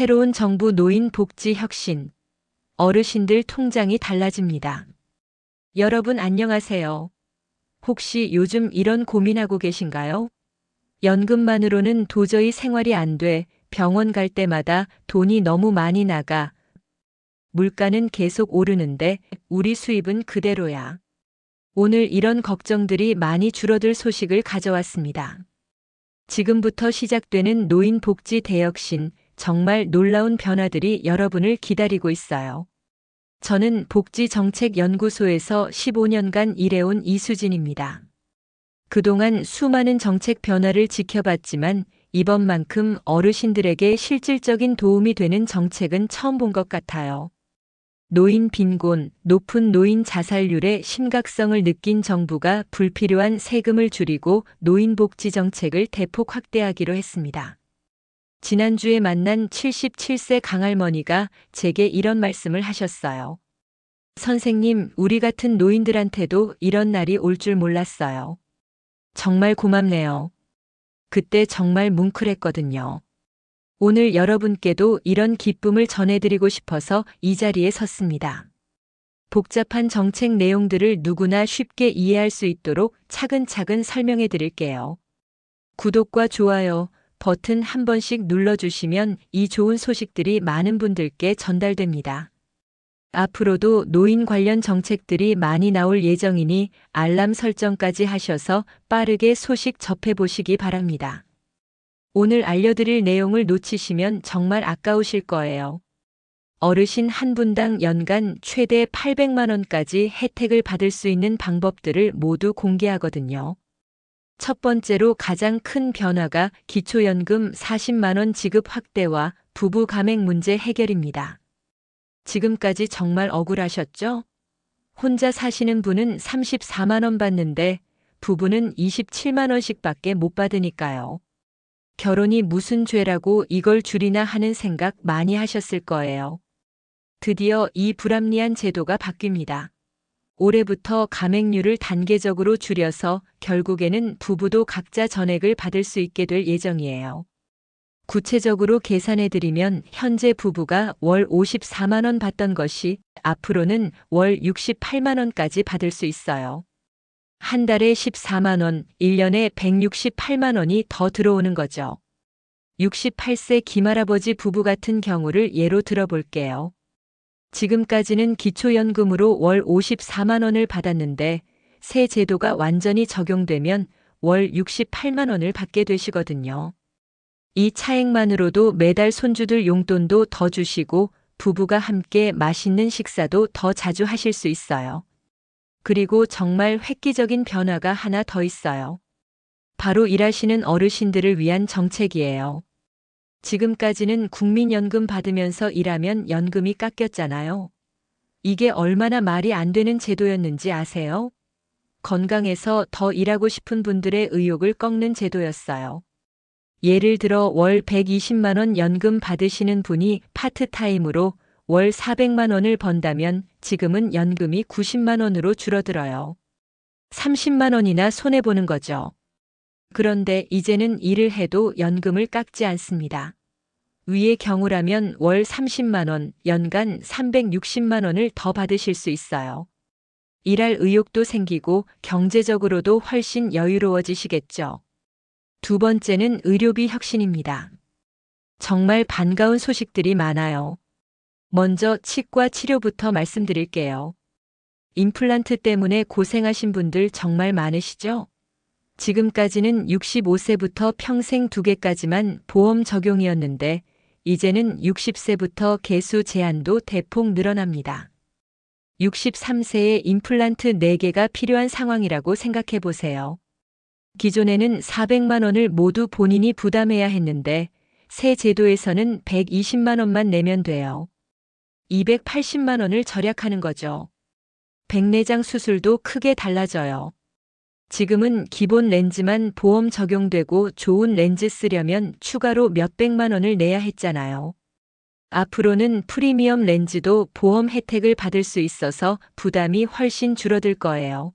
새로운 정부 노인 복지 혁신. 어르신들 통장이 달라집니다. 여러분 안녕하세요. 혹시 요즘 이런 고민하고 계신가요? 연금만으로는 도저히 생활이 안 돼 병원 갈 때마다 돈이 너무 많이 나가. 물가는 계속 오르는데 우리 수입은 그대로야. 오늘 이런 걱정들이 많이 줄어들 소식을 가져왔습니다. 지금부터 시작되는 노인 복지 대혁신, 정말 놀라운 변화들이 여러분을 기다리고 있어요. 저는 복지정책연구소에서 15년간 일해온 이수진입니다. 그동안 수많은 정책 변화를 지켜봤지만 이번만큼 어르신들에게 실질적인 도움이 되는 정책은 처음 본 것 같아요. 노인 빈곤, 높은 노인 자살률의 심각성을 느낀 정부가 불필요한 세금을 줄이고 노인 복지 정책을 대폭 확대하기로 했습니다. 지난주에 만난 77세 강할머니가 제게 이런 말씀을 하셨어요. 선생님, 우리 같은 노인들한테도 이런 날이 올 줄 몰랐어요. 정말 고맙네요. 그때 정말 뭉클했거든요. 오늘 여러분께도 이런 기쁨을 전해드리고 싶어서 이 자리에 섰습니다. 복잡한 정책 내용들을 누구나 쉽게 이해할 수 있도록 차근차근 설명해 드릴게요. 구독과 좋아요, 버튼 한 번씩 눌러주시면 이 좋은 소식들이 많은 분들께 전달됩니다. 앞으로도 노인 관련 정책들이 많이 나올 예정이니 알람 설정까지 하셔서 빠르게 소식 접해보시기 바랍니다. 오늘 알려드릴 내용을 놓치시면 정말 아까우실 거예요. 어르신 한 분당 연간 최대 800만원까지 혜택을 받을 수 있는 방법들을 모두 공개하거든요. 첫 번째로 가장 큰 변화가 기초연금 40만원 지급 확대와 부부 감액 문제 해결입니다. 지금까지 정말 억울하셨죠? 혼자 사시는 분은 34만원 받는데 부부는 27만원씩 밖에 못 받으니까요. 결혼이 무슨 죄라고 이걸 줄이나 하는 생각 많이 하셨을 거예요. 드디어 이 불합리한 제도가 바뀝니다. 올해부터 감액률을 단계적으로 줄여서 결국에는 부부도 각자 전액을 받을 수 있게 될 예정이에요. 구체적으로 계산해드리면 현재 부부가 월 54만원 받던 것이 앞으로는 월 68만원까지 받을 수 있어요. 한 달에 14만원, 1년에 168만원이 더 들어오는 거죠. 68세 김할아버지 부부 같은 경우를 예로 들어볼게요. 지금까지는 기초연금으로 월 54만 원을 받았는데 새 제도가 완전히 적용되면 월 68만 원을 받게 되시거든요. 이 차액만으로도 매달 손주들 용돈도 더 주시고 부부가 함께 맛있는 식사도 더 자주 하실 수 있어요. 그리고 정말 획기적인 변화가 하나 더 있어요. 바로 일하시는 어르신들을 위한 정책이에요. 지금까지는 국민연금 받으면서 일하면 연금이 깎였잖아요. 이게 얼마나 말이 안 되는 제도였는지 아세요? 건강해서 더 일하고 싶은 분들의 의욕을 꺾는 제도였어요. 예를 들어 월 120만원 연금 받으시는 분이 파트타임으로 월 400만원을 번다면 지금은 연금이 90만원으로 줄어들어요. 30만원이나 손해보는 거죠. 그런데 이제는 일을 해도 연금을 깎지 않습니다. 위의 경우라면 월 30만원, 연간 360만원을 더 받으실 수 있어요. 일할 의욕도 생기고 경제적으로도 훨씬 여유로워지시겠죠. 두 번째는 의료비 혁신입니다. 정말 반가운 소식들이 많아요. 먼저 치과 치료부터 말씀드릴게요. 임플란트 때문에 고생하신 분들 정말 많으시죠? 지금까지는 65세부터 평생 두 개까지만 보험 적용이었는데 이제는 60세부터 개수 제한도 대폭 늘어납니다. 63세에 임플란트 4개가 필요한 상황이라고 생각해 보세요. 기존에는 400만 원을 모두 본인이 부담해야 했는데 새 제도에서는 120만 원만 내면 돼요. 280만 원을 절약하는 거죠. 백내장 수술도 크게 달라져요. 지금은 기본 렌즈만 보험 적용되고 좋은 렌즈 쓰려면 추가로 몇백만 원을 내야 했잖아요. 앞으로는 프리미엄 렌즈도 보험 혜택을 받을 수 있어서 부담이 훨씬 줄어들 거예요.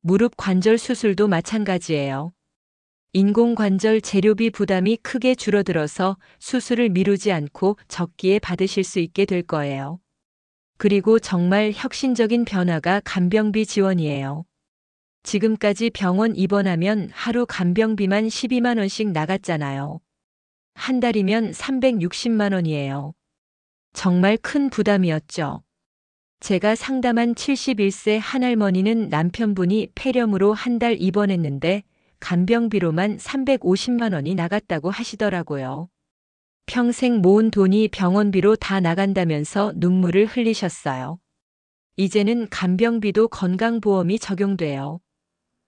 무릎 관절 수술도 마찬가지예요. 인공관절 재료비 부담이 크게 줄어들어서 수술을 미루지 않고 적기에 받으실 수 있게 될 거예요. 그리고 정말 혁신적인 변화가 간병비 지원이에요. 지금까지 병원 입원하면 하루 간병비만 12만 원씩 나갔잖아요. 한 달이면 360만 원이에요. 정말 큰 부담이었죠. 제가 상담한 71세 한 할머니는 남편분이 폐렴으로 한 달 입원했는데 간병비로만 350만 원이 나갔다고 하시더라고요. 평생 모은 돈이 병원비로 다 나간다면서 눈물을 흘리셨어요. 이제는 간병비도 건강보험이 적용돼요.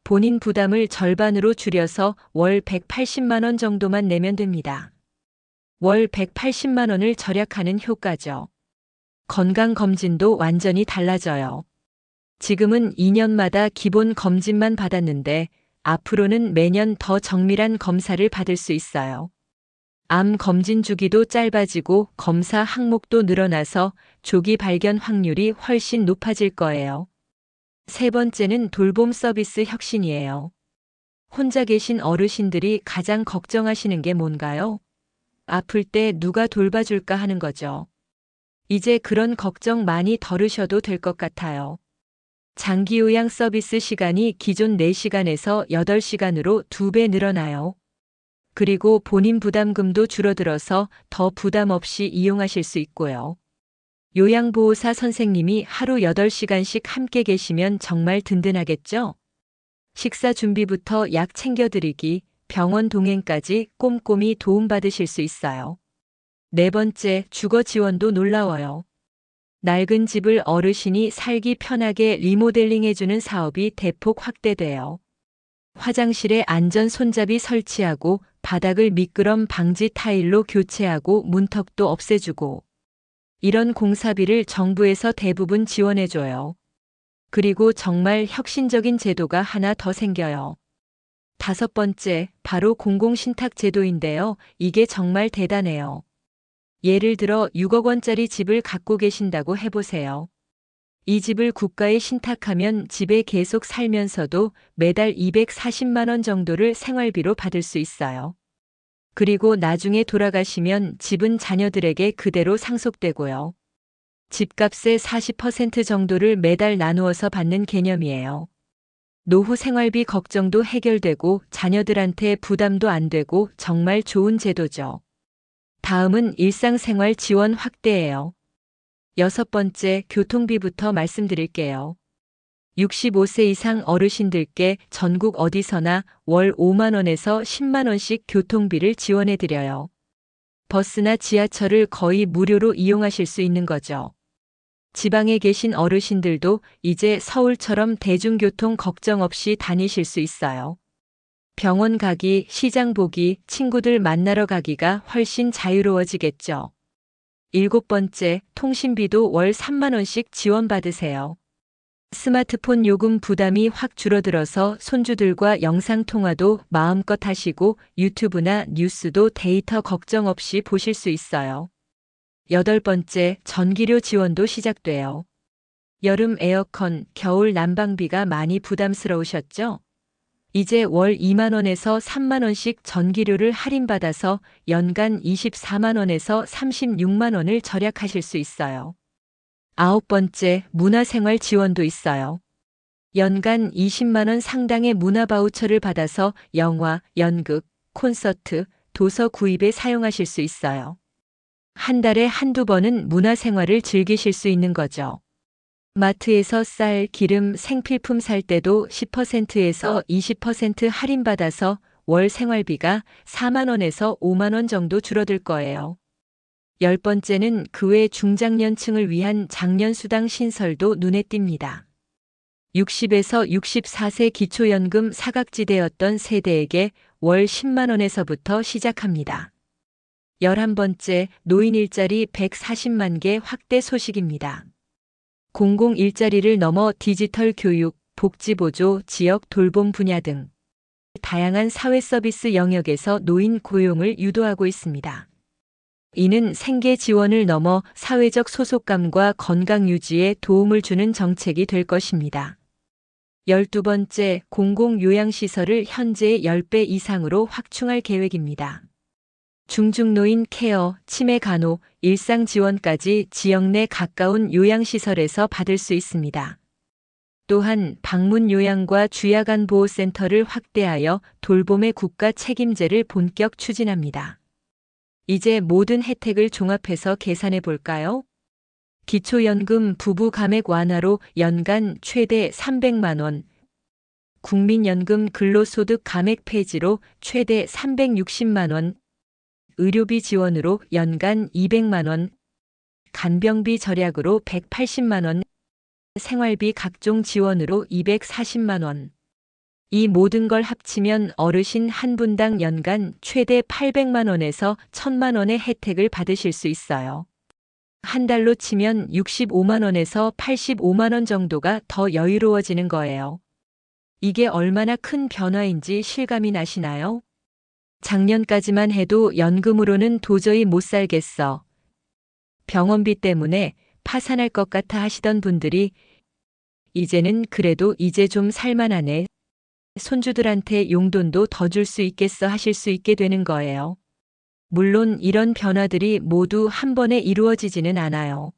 본인 부담을 절반으로 줄여서 월 180만 원 정도만 내면 됩니다. 월 180만 원을 절약하는 효과죠. 건강검진도 완전히 달라져요. 지금은 2년마다 기본 검진만 받았는데 앞으로는 매년 더 정밀한 검사를 받을 수 있어요. 암 검진 주기도 짧아지고 검사 항목도 늘어나서 조기 발견 확률이 훨씬 높아질 거예요. 세 번째는 돌봄 서비스 혁신이에요. 혼자 계신 어르신들이 가장 걱정하시는 게 뭔가요? 아플 때 누가 돌봐줄까 하는 거죠. 이제 그런 걱정 많이 덜으셔도 될 것 같아요. 장기 요양 서비스 시간이 기존 4시간에서 8시간으로 2배 늘어나요. 그리고 본인 부담금도 줄어들어서 더 부담 없이 이용하실 수 있고요. 요양보호사 선생님이 하루 8시간씩 함께 계시면 정말 든든하겠죠? 식사 준비부터 약 챙겨드리기, 병원 동행까지 꼼꼼히 도움받으실 수 있어요. 네 번째, 주거 지원도 놀라워요. 낡은 집을 어르신이 살기 편하게 리모델링해주는 사업이 대폭 확대돼요. 화장실에 안전 손잡이 설치하고 바닥을 미끄럼 방지 타일로 교체하고 문턱도 없애주고 이런 공사비를 정부에서 대부분 지원해줘요. 그리고 정말 혁신적인 제도가 하나 더 생겨요. 다섯 번째, 바로 공공신탁 제도인데요. 이게 정말 대단해요. 예를 들어 6억 원짜리 집을 갖고 계신다고 해보세요. 이 집을 국가에 신탁하면 집에 계속 살면서도 매달 240만 원 정도를 생활비로 받을 수 있어요. 그리고 나중에 돌아가시면 집은 자녀들에게 그대로 상속되고요. 집값의 40% 정도를 매달 나누어서 받는 개념이에요. 노후 생활비 걱정도 해결되고 자녀들한테 부담도 안 되고 정말 좋은 제도죠. 다음은 일상생활 지원 확대예요. 여섯 번째, 교통비부터 말씀드릴게요. 65세 이상 어르신들께 전국 어디서나 월 5만원에서 10만원씩 교통비를 지원해드려요. 버스나 지하철을 거의 무료로 이용하실 수 있는 거죠. 지방에 계신 어르신들도 이제 서울처럼 대중교통 걱정 없이 다니실 수 있어요. 병원 가기, 시장 보기, 친구들 만나러 가기가 훨씬 자유로워지겠죠. 일곱 번째, 통신비도 월 3만원씩 지원받으세요. 스마트폰 요금 부담이 확 줄어들어서 손주들과 영상통화도 마음껏 하시고 유튜브나 뉴스도 데이터 걱정 없이 보실 수 있어요. 여덟 번째, 전기료 지원도 시작돼요. 여름 에어컨, 겨울 난방비가 많이 부담스러우셨죠? 이제 월 2만원에서 3만원씩 전기료를 할인받아서 연간 24만원에서 36만원을 절약하실 수 있어요. 아홉 번째, 문화생활 지원도 있어요. 연간 20만원 상당의 문화바우처를 받아서 영화, 연극, 콘서트, 도서 구입에 사용하실 수 있어요. 한 달에 한두 번은 문화생활을 즐기실 수 있는 거죠. 마트에서 쌀, 기름, 생필품 살 때도 10%에서 20% 할인받아서 월 생활비가 4만원에서 5만원 정도 줄어들 거예요. 열 번째는 그 외 중장년층을 위한 장년수당 신설도 눈에 띕니다. 60에서 64세 기초연금 사각지대였던 세대에게 월 10만원에서부터 시작합니다. 11번째 노인 일자리 140만 개 확대 소식입니다. 공공 일자리를 넘어 디지털 교육, 복지보조, 지역 돌봄 분야 등 다양한 사회 서비스 영역에서 노인 고용을 유도하고 있습니다. 이는 생계 지원을 넘어 사회적 소속감과 건강 유지에 도움을 주는 정책이 될 것입니다. 12번째, 공공요양시설을 현재의 10배 이상으로 확충할 계획입니다. 중증노인 케어, 치매 간호, 일상 지원까지 지역 내 가까운 요양시설에서 받을 수 있습니다. 또한 방문 요양과 주야간 보호센터를 확대하여 돌봄의 국가 책임제를 본격 추진합니다. 이제 모든 혜택을 종합해서 계산해 볼까요? 기초연금 부부 감액 완화로 연간 최대 300만 원, 국민연금 근로소득 감액 폐지로 최대 360만 원, 의료비 지원으로 연간 200만 원, 간병비 절약으로 180만 원, 생활비 각종 지원으로 240만 원. 이 모든 걸 합치면 어르신 한 분당 연간 최대 800만 원에서 1000만 원의 혜택을 받으실 수 있어요. 한 달로 치면 65만 원에서 85만 원 정도가 더 여유로워지는 거예요. 이게 얼마나 큰 변화인지 실감이 나시나요? 작년까지만 해도 연금으로는 도저히 못 살겠어. 병원비 때문에 파산할 것 같아 하시던 분들이 이제는 그래도 이제 좀 살만하네. 손주들한테 용돈도 더 줄 수 있겠어 하실 수 있게 되는 거예요. 물론 이런 변화들이 모두 한 번에 이루어지지는 않아요.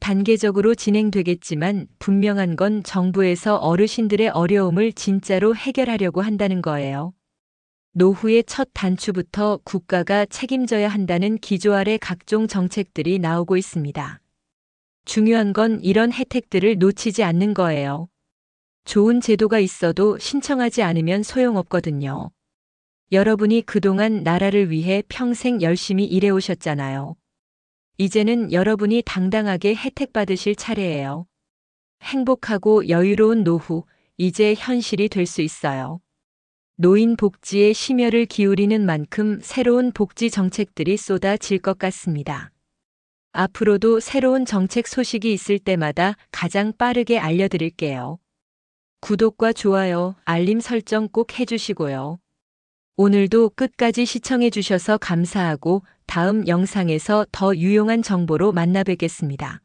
단계적으로 진행되겠지만 분명한 건 정부에서 어르신들의 어려움을 진짜로 해결하려고 한다는 거예요. 노후의 첫 단추부터 국가가 책임져야 한다는 기조 아래 각종 정책들이 나오고 있습니다. 중요한 건 이런 혜택들을 놓치지 않는 거예요. 좋은 제도가 있어도 신청하지 않으면 소용없거든요. 여러분이 그동안 나라를 위해 평생 열심히 일해오셨잖아요. 이제는 여러분이 당당하게 혜택 받으실 차례예요. 행복하고 여유로운 노후, 이제 현실이 될 수 있어요. 노인 복지에 심혈을 기울이는 만큼 새로운 복지 정책들이 쏟아질 것 같습니다. 앞으로도 새로운 정책 소식이 있을 때마다 가장 빠르게 알려드릴게요. 구독과 좋아요, 알림 설정 꼭 해주시고요. 오늘도 끝까지 시청해주셔서 감사하고 다음 영상에서 더 유용한 정보로 만나 뵙겠습니다.